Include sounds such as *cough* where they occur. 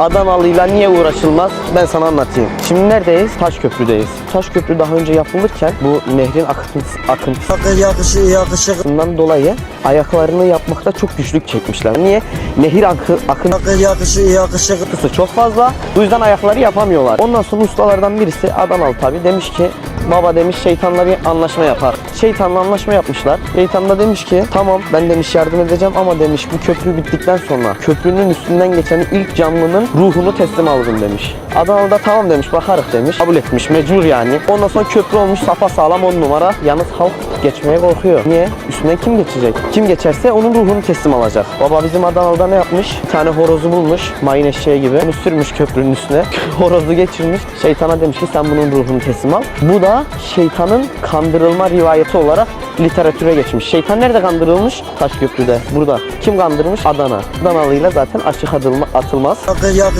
Adanalı'yla niye uğraşılmaz ben sana anlatayım. Şimdi neredeyiz? Taşköprü'deyiz. Taşköprü daha önce yapılırken bu nehrin akıntısı, akıntısı Yakışık yakışık dolayı ayaklarını yapmakta çok güçlük çekmişler. Niye? Nehir akı, akıntısı yakışık yakışık çok fazla. Bu yüzden ayakları yapamıyorlar. Ondan sonra ustalardan birisi Adanalı tabi demiş ki baba demiş şeytanları anlaşma yapar. Şeytanla anlaşma yapmışlar. Şeytan da demiş ki tamam ben demiş yardım edeceğim ama demiş bu köprü bittikten sonra köprünün üstünden geçen ilk canlının ruhunu teslim alırım demiş. Adanalı da tamam demiş bakarık demiş. Kabul etmiş mecbur yani. Ondan sonra köprü olmuş safa sağlam on numara. Yalnız halk geçmeye korkuyor. Niye? Üstünden kim geçecek? Kim geçerse onun ruhunu teslim alacak. Baba bizim Adanalı'da ne yapmış? Bir tane horozu bulmuş. Mayın eşeği gibi. Onu sürmüş köprünün üstüne. *laughs* Horozu geçirmiş. Şeytana demiş ki sen bunun ruhunu teslim al. Bu da şeytanın kandırılma rivayeti olarak literatüre geçmiş. Şeytan nerede kandırılmış? Taşköprü'de. Burada. Kim kandırmış? Adana. Adanalı'yla zaten açık adılma, atılmaz. yakışık